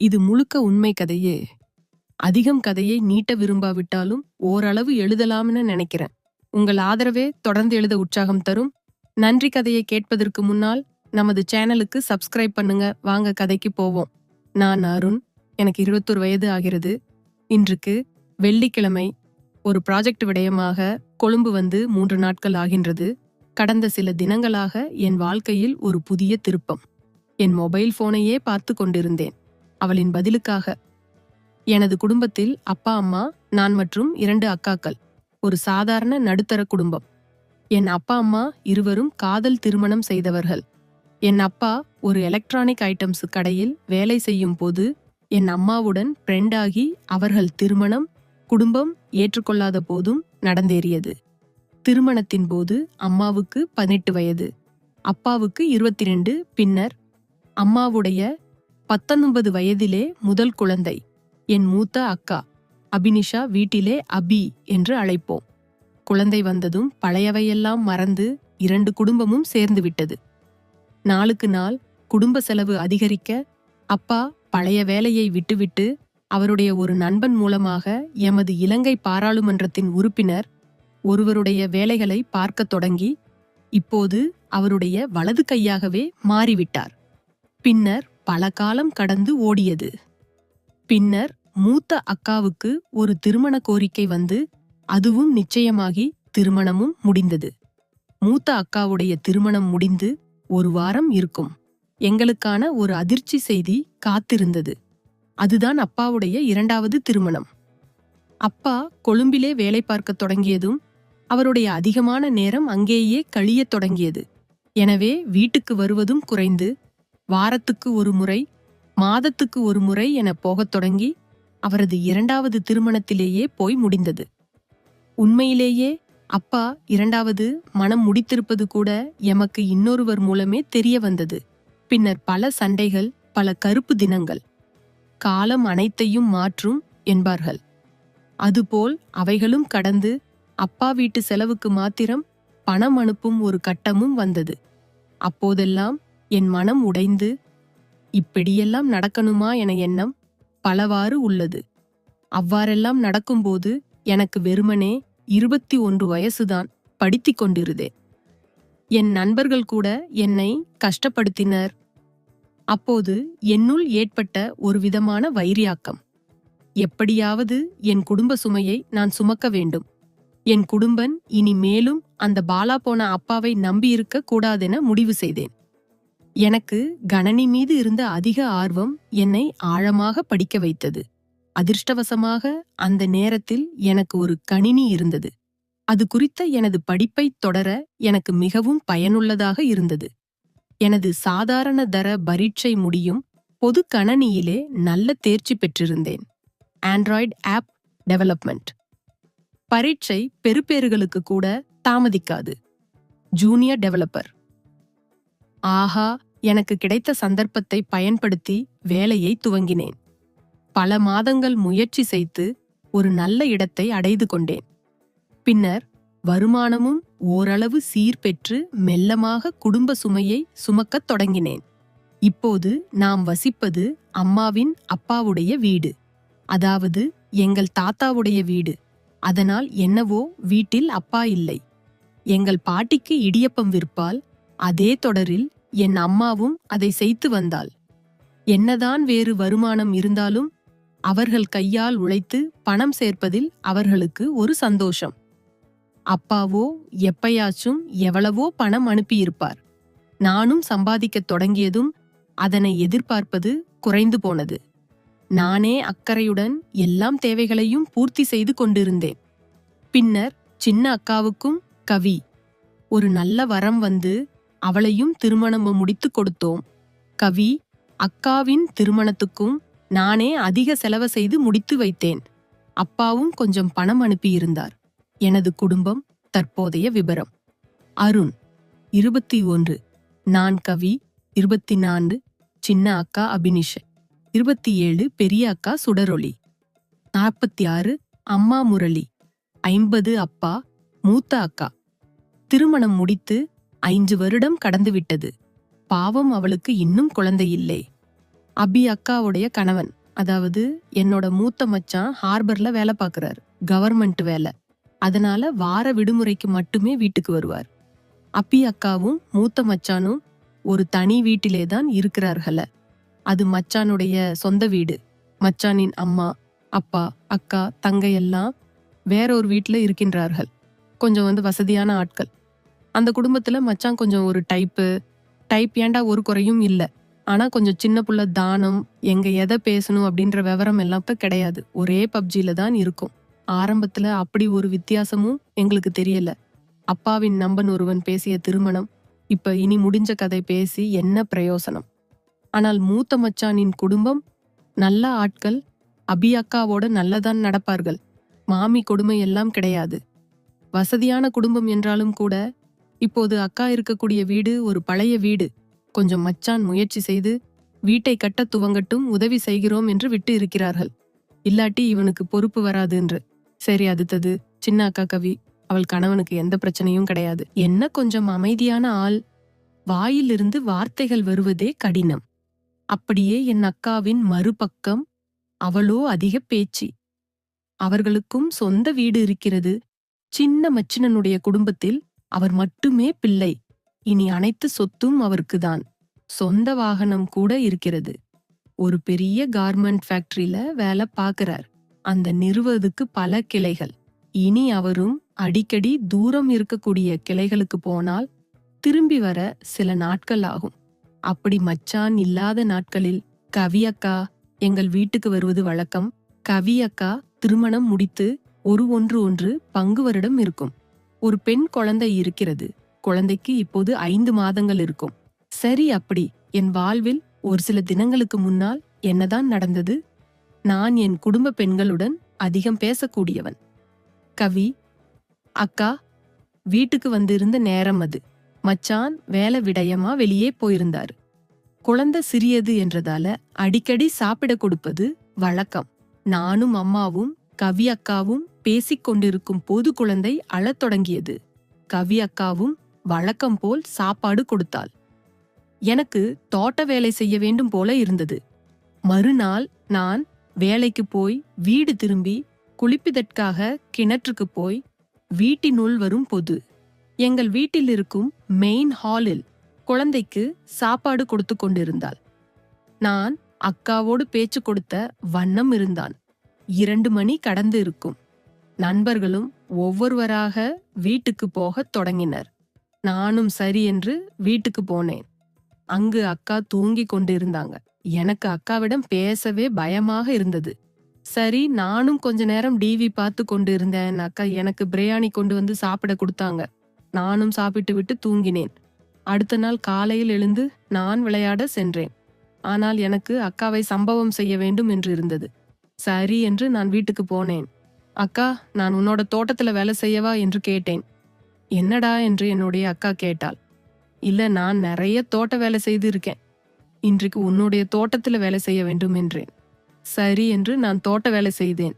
இது முழுக்க உண்மை கதையே. அதிகம் கதையை நீட்ட விரும்பாவிட்டாலும் ஓரளவு எழுதலாம்னு நினைக்கிறேன். உங்கள் ஆதரவே தொடர்ந்து எழுத உற்சாகம் தரும். நன்றி கதையை கேட்பதற்கு முன்னால் நமது சேனலுக்கு சப்ஸ்கிரைப் பண்ணுங்க. வாங்க கதைக்கு போவோம். நான் அருண். எனக்கு இருபத்தொரு வயது ஆகிறது. இன்றுக்கு வெள்ளிக்கிழமை. ஒரு ப்ராஜெக்ட் விடயமாக கொழும்பு வந்து மூன்று நாட்கள் ஆகின்றது. கடந்த சில தினங்களாக என் வாழ்க்கையில் ஒரு புதிய திருப்பம். என் மொபைல் போனையே பார்த்து கொண்டிருந்தேன். அவளின் பதிலுக்காக. எனது குடும்பத்தில் அப்பா அம்மா நான் மற்றும் இரண்டு அக்காக்கள் ஒரு சாதாரண நடுத்தர குடும்பம். என் அப்பா அம்மா இருவரும் காதல் திருமணம் செய்தவர்கள். என் அப்பா ஒரு எலக்ட்ரானிக் ஐட்டம்ஸ் கடையில் வேலை செய்யும் போது என் அம்மாவுடன் ஃப்ரெண்டாகி அவர்கள் திருமணம் குடும்பம் ஏற்றுக்கொள்ளாத போதும் நடந்தேறியது. திருமணத்தின் போது அம்மாவுக்கு பதினெட்டு வயது. அப்பாவுக்கு இருபத்தி ரெண்டு பின்னர் அம்மாவுடைய பத்தொன்பது வயதிலே முதல் குழந்தை என் மூத்த அக்கா அபினிஷா வீட்டிலே அபி என்று அழைப்போம். குழந்தை வந்ததும் பழையவையெல்லாம் மறந்து இரண்டு குடும்பமும் சேர்ந்து விட்டது. நாளுக்கு நாள் குடும்ப செலவு அதிகரிக்க அப்பா பழைய வேலையை விட்டுவிட்டு அவருடைய ஒரு நண்பன் மூலமாக எமது இலங்கை பாராளுமன்றத்தின் உறுப்பினர் ஒருவருடைய வேலைகளை பார்க்கத் தொடங்கி இப்போது அவருடைய வலது கையாகவே மாறிவிட்டார். பின்னர் பல காலம் கடந்து ஓடியது. பின்னர் மூத்த அக்காவுக்கு ஒரு திருமண கோரிக்கை வந்து அதுவும் நிச்சயமாகி திருமணமும் முடிந்தது. மூத்த அக்காவுடைய திருமணம் முடிந்து ஒரு வாரம் இருக்கும். எங்களுக்கான ஒரு அதிர்ச்சி செய்தி காத்திருந்தது. அதுதான் அப்பாவுடைய இரண்டாவது திருமணம். அப்பா கொழும்பிலே வேலை பார்க்கத் தொடங்கியதும் அவருடைய அதிகமான நேரம் அங்கேயே கழியத் தொடங்கியது. எனவே வீட்டுக்கு வருவதும் குறைந்து வாரத்துக்கு ஒரு முறை மாதத்துக்கு ஒரு முறை என போகத் தொடங்கி அவரது இரண்டாவது திருமணத்திலேயே போய் முடிந்தது. உண்மையிலேயே அப்பா இரண்டாவது மனம் முடித்திருப்பது கூட எமக்கு இன்னொருவர் மூலமே தெரிய வந்தது. பின்னர் பல சண்டைகள் பல கருப்பு தினங்கள். காலம் அனைத்தையும் மாற்றும் என்பார்கள். அதுபோல் அவைகளும் கடந்து அப்பா வீட்டு செலவுக்கு மாத்திரம் பணம் அனுப்பும் ஒரு கட்டமும் வந்தது. அப்போதெல்லாம் என் மனம் உடைந்து இப்படியெல்லாம் நடக்கணுமா என எண்ணம் பலவாறு உள்ளது. அவ்வாறெல்லாம் நடக்கும்போது எனக்கு வெறுமனே இருபத்தி ஒன்று வயசுதான் படித்து கொண்டிருதேன் என் நண்பர்கள் கூட என்னை கஷ்டப்படுத்தினர். அப்போது என்னுள் ஏற்பட்ட ஒரு விதமான வைரியாக்கம். எப்படியாவது என் குடும்ப சுமையை நான் சுமக்க வேண்டும். என் குடும்பன் இனி மேலும் அந்த பாலா போன அப்பாவை நம்பியிருக்க கூடாதென முடிவு செய்தேன். எனக்கு கணனி மீது இருந்த அதிக ஆர்வம் என்னை ஆழமாக படிக்க வைத்தது. அதிர்ஷ்டவசமாக அந்த நேரத்தில் எனக்கு ஒரு கணினி இருந்தது. அது குறித்த எனது படிப்பை தொடர எனக்கு மிகவும் பயனுள்ளதாக இருந்தது. எனது சாதாரண தர பரீட்சை முடியும் பொது கணனியிலே நல்ல தேர்ச்சி பெற்றிருந்தேன். ஆண்ட்ராய்டு ஆப் டெவலப்மெண்ட் பரீட்சை பெறுபேறுகளுக்கு கூட தாமதிக்காது. ஜூனியர் டெவலப்பர் ஆஹா எனக்கு கிடைத்த சந்தர்ப்பத்தை பயன்படுத்தி வேலையை துவங்கினேன். பல மாதங்கள் முயற்சி செய்து ஒரு நல்ல இடத்தை அடைந்து கொண்டேன். பின்னர் வருமானமும் ஓரளவு சீர்பெற்று மெல்லமாக குடும்ப சுமையை சுமக்கத் தொடங்கினேன். இப்போது நாம் வசிப்பது அம்மாவின் அப்பாவுடைய வீடு. அதாவது எங்கள் தாத்தாவுடைய வீடு. அதனால் என்னவோ வீட்டில் அப்பா இல்லை. எங்கள் பாட்டிக்கு இடியப்பம் விற்பால் அதே தொடரில் என் அம்மாவும் அதை செய்து வந்தாள். என்னதான் வேறு வருமானம் இருந்தாலும் அவர்கள் கையால் உழைத்து பணம் சேர்ப்பதில் அவர்களுக்கு ஒரு சந்தோஷம். அப்பாவோ எப்பயாச்சும் எவ்வளவோ பணம் அனுப்பியிருப்பார். நானும் சம்பாதிக்கத் தொடங்கியதும் அதனை எதிர்பார்ப்பது குறைந்து போனது. நானே அக்கறையுடன் எல்லாம் தேவைகளையும் பூர்த்தி செய்து கொண்டிருந்தேன். பின்னர் சின்ன அக்காவுக்கும் கவி ஒரு நல்ல வரம் வந்து அவளையும் திருமணம் முடித்து கொடுத்தோம். கவி அக்காவின் திருமணத்துக்கும் நானே அதிக செலவு செய்து முடித்து வைத்தேன். அப்பாவும் கொஞ்சம் பணம் அனுப்பியிருந்தார். எனது குடும்பம் தற்போதைய விபரம். அருண் இருபத்தி ஒன்று. நான் கவி இருபத்தி நான்கு. சின்ன அக்கா அபினிஷ. இருபத்தி ஏழு. பெரிய அக்கா சுடரொளி. நாற்பத்தி ஆறு. அம்மா முரளி. ஐம்பது. அப்பா மூத்த அக்கா. திருமணம் முடித்து ஐந்து வருடம் கடந்துவிட்டது. பாவம் அவளுக்கு இன்னும் குழந்தை இல்லை அபி அக்காவுடைய கணவன் அதாவது என்னோட மூத்த மச்சான் ஹார்பர்ல வேலை பார்க்குறாரு கவர்மெண்ட் வேலை. அதனால வார விடுமுறைக்கு மட்டுமே வீட்டுக்கு வருவார். அப்பி அக்காவும் மூத்த மச்சானும் ஒரு தனி வீட்டிலே தான் இருக்கிறார்கள. அது மச்சானுடைய சொந்த வீடு. மச்சானின் அம்மா அப்பா அக்கா தங்கை எல்லாம் வேறொரு வீட்டில் இருக்கின்றார்கள். கொஞ்சம் வந்து வசதியான ஆட்கள். அந்த குடும்பத்துல மச்சான் கொஞ்சம் ஒரு டைப்பு டைப் ஏண்டா ஒரு குறையும் இல்லை. ஆனா கொஞ்சம் சின்ன புள்ள தானம் எங்க எதை பேசணும் அப்படின்ற விவரம் எல்லாம் இப்ப கிடையாது. ஒரே பப்ஜில தான் இருக்கும். ஆரம்பத்துல அப்படி ஒரு வித்தியாசமும் எங்களுக்கு தெரியல. அப்பாவின் நம்பன் ஒருவன் பேசிய திருமணம் இப்ப இனி முடிஞ்ச கதை பேசி என்ன பிரயோசனம். ஆனால் மூத்த மச்சானின் குடும்பம் நல்ல ஆட்கள் அபி அக்காவோட நல்லதான் நடப்பார்கள். மாமி கொடுமை எல்லாம் கிடையாது. வசதியான குடும்பம் என்றாலும் கூட இப்போது அக்கா இருக்கக்கூடிய வீடு ஒரு பழைய வீடு. கொஞ்சம் மச்சான் முயற்சி செய்து வீட்டை கட்ட துவங்கட்டும் உதவி செய்கிறோம் என்று விட்டு இருக்கிறார்கள். இல்லாட்டி இவனுக்கு பொறுப்பு வராது என்று. சரி அடுத்தது சின்ன அக்கா கவி. அவள் கணவனுக்கு எந்த பிரச்சனையும் கிடையாது. என்ன கொஞ்சம் அமைதியான ஆள். வாயிலிருந்து வார்த்தைகள் வருவதே கடினம். அப்படியே என் அக்காவின் மறுபக்கம் அவளோ அதிக பேச்சு. அவர்களுக்கும் சொந்த வீடு இருக்கிறது. சின்ன மச்சினனுடைய குடும்பத்தில் அவர் மட்டுமே பிள்ளை. இனி அனைத்து சொத்தும் அவருக்குதான். சொந்த வாகனம் கூட இருக்கிறது. ஒரு பெரிய கார்மெண்ட் ஃபேக்டரியில வேலை பார்க்கிறார். அந்த நிறுவதுக்கு பல கிளைகள். இனி அவரும் அடிக்கடி தூரம் இருக்கக்கூடிய கிளைகளுக்கு போனால் திரும்பி வர சில நாட்கள் ஆகும். அப்படி மச்சான் இல்லாத நாட்களில் கவி அக்கா எங்கள் வீட்டுக்கு வருவது வழக்கம். கவி அக்கா திருமணம் முடித்து ஒரு ஒன்று ஒன்று பங்கு வருடம் இருக்கும். ஒரு பெண் குழந்தை இருக்கிறது. குழந்தைக்கு இப்போது ஐந்து மாதங்கள் இருக்கும். சரி அப்படி என் வாழ்வில் ஒரு சில தினங்களுக்கு முன்னால் என்னதான் நடந்தது? நான் என் குடும்ப பெண்களுடன் அதிகம் பேசக்கூடியவன். கவி அக்கா வீட்டுக்கு வந்திருந்த நேரம் அது. மச்சான் வேலை விடயமா வெளியே போயிருந்தாரு. குழந்தை சிறியது என்றதால அடிக்கடி சாப்பிட கொடுப்பது வழக்கம். நானும் அம்மாவும் கவி அக்காவும் பேசிக் கொண்டிருக்கும் போது குழந்தை அழத் தொடங்கியது. கவி அக்காவும் வழக்கம் போல் சாப்பாடு கொடுத்தாள். எனக்கு தோட்ட வேலை செய்ய வேண்டும் போல இருந்தது. மறுநாள் நான் வேலைக்கு போய் வீடு திரும்பி குளிப்பதற்காக கிணற்றுக்கு போய் வீட்டினுள் வரும் பொது. எங்கள் வீட்டில் இருக்கும் மெயின் ஹாலில் குழந்தைக்கு சாப்பாடு கொடுத்து கொண்டிருந்தாள். நான் அக்காவோடு பேச்சு கொடுத்த வண்ணம் இருந்தான். இரண்டு மணி கடந்து இருக்கும். நண்பர்களும் ஒவ்வொருவராக வீட்டுக்கு போகத் தொடங்கினர். நானும் சரி என்று வீட்டுக்கு போனேன். அங்கு அக்கா தூங்கிக் கொண்டிருந்தாங்க. எனக்கு அக்காவிடம் பேசவே பயமாக இருந்தது. சரி நானும் கொஞ்ச நேரம் டிவி பார்த்து கொண்டு இருந்தேன் அக்கா எனக்கு பிரியாணி கொண்டு வந்து சாப்பிட கொடுத்தாங்க. நானும் சாப்பிட்டு விட்டு தூங்கினேன். அடுத்த நாள் காலையில் எழுந்து நான் விளையாட சென்றேன். ஆனால் எனக்கு அக்காவை சம்பவம் செய்ய வேண்டும் என்று இருந்தது. சரி என்று நான் வீட்டுக்கு போனேன். அக்கா நான் உன்னோட தோட்டத்துல வேலை செய்யவா என்று கேட்டேன். என்னடா என்று என்னுடைய அக்கா கேட்டாள். இல்ல நான் நிறைய தோட்ட வேலை செய்து இருக்கேன். இன்றைக்கு உன்னுடைய தோட்டத்துல வேலை செய்ய வேண்டும் என்றேன். சரி என்று நான் தோட்ட வேலை செய்தேன்.